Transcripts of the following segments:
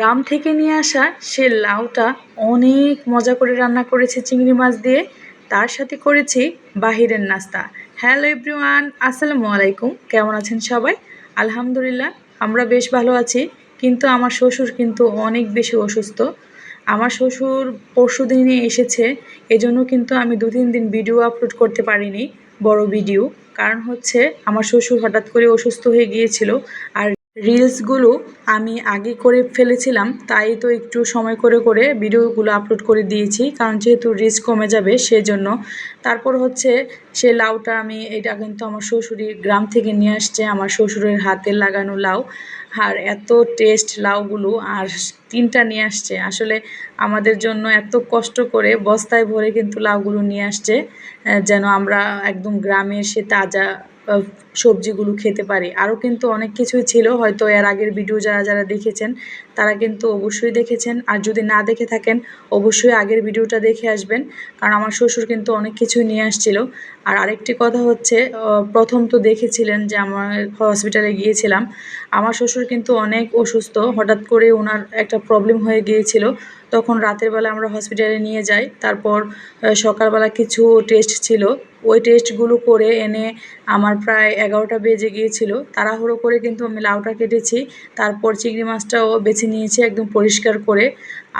গ্রাম থেকে নিয়ে আসা সে লাউটা অনেক মজা করে রান্না করেছে চিংড়ি মাছ দিয়ে। তার সাথে করেছি বাহিরের নাস্তা। হ্যালো এভরিওয়ান, আসসালামু আলাইকুম। কেমন আছেন সবাই? আলহামদুলিল্লাহ, আমরা বেশ ভালো আছি। কিন্তু আমার শ্বশুর কিন্তু অনেক বেশি অসুস্থ। আমার শ্বশুর পরশু দিনে এসেছে, এজন্য কিন্তু আমি দু তিন দিন ভিডিও আপলোড করতে পারিনি, বড় ভিডিও। কারণ হচ্ছে, আমার শ্বশুর হঠাৎ করে অসুস্থ হয়ে গিয়েছিল। আর রিলসগুলো আমি আগে করে ফেলেছিলাম, তাই তো একটু সময় করে করে ভিডিওগুলো আপলোড করে দিয়েছি, কারণ যেহেতু রিলস কমে যাবে সেজন্য। তারপর হচ্ছে সে লাউটা আমি, এটা কিন্তু আমার শ্বশুরি গ্রাম থেকে নিয়ে আসছে, আমার শ্বশুরের হাতের লাগানো লাউ। আর এত টেস্ট লাউগুলো আর তিনটা নিয়ে আসছে। আসলে আমাদের জন্য এত কষ্ট করে বস্তায় ভরে কিন্তু লাউগুলো নিয়ে আসছে যেন আমরা একদম গ্রামে এসে তাজা সবজিগুলো খেতে পারি। আরও কিন্তু অনেক কিছুই ছিল, হয়তো এর আগের ভিডিও যারা যারা দেখেছেন, তারা কিন্তু অবশ্যই দেখেছেন। আর যদি না দেখে থাকেন, অবশ্যই আগের ভিডিওটা দেখে আসবেন, কারণ আমার শ্বশুর কিন্তু অনেক কিছুই নিয়ে আসছিল। আর আরেকটি কথা হচ্ছে প্রথম তো দেখেছিলেন যে আমার হসপিটালে গিয়েছিলাম। আমার শ্বশুর কিন্তু অনেক অসুস্থ। হঠাৎ করে ওনার একটা প্রবলেম হয়ে গিয়েছিল। তখন রাতের বেলা আমরা হসপিটালে নিয়ে যাই। তারপর সকালবেলা কিছু টেস্ট ছিল। ওই টেস্টগুলো করে এনে আমার প্রায় এগারোটা বেজে গিয়েছিল। তাড়াহুড়ো করে কিন্তু আমি লাউটা কেটেছি। তারপর চিংড়ি মাছটাও বেছে নিয়েছি একদম পরিষ্কার করে।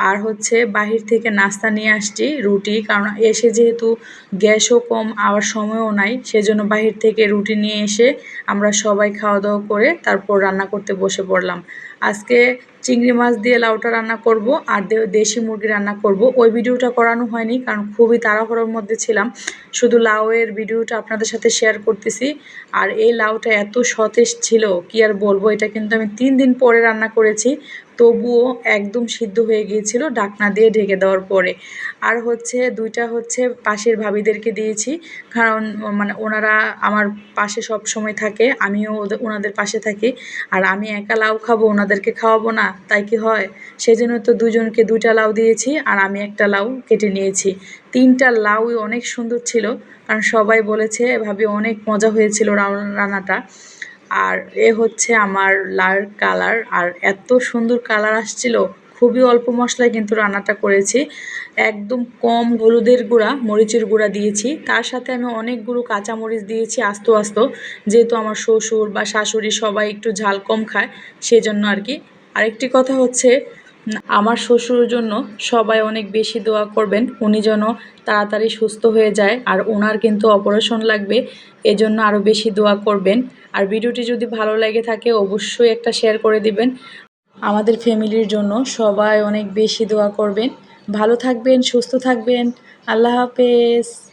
আর হচ্ছে বাহির থেকে নাস্তা নিয়ে আসছি, রুটি। কারণ এসে যেহেতু গ্যাসও কম, আবার সময়ও নাই, সেজন্য বাহির থেকে রুটি নিয়ে এসে আমরা সবাই খাওয়া দাওয়া করে তারপর রান্না করতে বসে পড়লাম। আজকে চিংড়ি মাছ দিয়ে লাউটা রান্না করব আর দেশি মুরগি রান্না করব। ওই ভিডিওটা করানো হয়নি, কারণ খুবই তাড়াহুড়োর মধ্যে ছিলাম। শুধু লাউয়ের ভিডিওটা আপনাদের সাথে শেয়ার করতেছি। আর এই লাউটা এত সতেজ ছিল, কি আর বলব? এটা কিন্তু আমি তিন দিন পরে রান্না করেছি। তবুও একদম সিদ্ধ হয়ে গিয়েছিল ডাকনা দিয়ে ঢেকে দেওয়ার পরে। আর হচ্ছে দুইটা হচ্ছে পাশের ভাবিদেরকে দিয়েছি, কারণ মানে ওনারা আমার পাশে সব সময় থাকে, আমিও ওদের ওনাদের পাশে থাকি। আর আমি একা লাউ খাব, ওনাদেরকে খাওয়াবো না, তাই কি হয়? সেজন্য তো দুজনকে দুইটা লাউ দিয়েছি আর আমি একটা লাউ কেটে নিয়েছি। তিনটা লাউই অনেক সুন্দর ছিল, কারণ সবাই বলেছে, ভাবি, অনেক মজা হয়েছিল রান্নাটা। আর এ হচ্ছে আমার লাল কালার। আর এত সুন্দর কালার আসছিল, খুবই অল্প মশলায় কিন্তু রান্নাটা করেছি। একদম কম হলুদের গুঁড়া, মরিচের গুঁড়া দিয়েছি। তার সাথে আমি অনেকগুলো কাঁচামরিচ দিয়েছি আস্ত আস্ত, যেহেতু আমার শ্বশুর বা শাশুড়ি সবাই একটু ঝাল কম খায়, সেজন্য আর কি। আরেকটি কথা হচ্ছে আমার শ্বশুরের জন্য সবাই অনেক বেশি দোয়া করবেন। উনি যেন তাড়াতাড়ি সুস্থ হয়ে যায় আর ওনার কিন্তু অপারেশন লাগবে, এজন্য আরও বেশি দোয়া করবেন। আর ভিডিওটি যদি ভালো লেগে থাকে, অবশ্যই একটা শেয়ার করে দিবেন। আমাদের ফ্যামিলির জন্য সবাই অনেক বেশি দোয়া করবেন। ভালো থাকবেন, সুস্থ থাকবেন। আল্লাহ হাফেজ।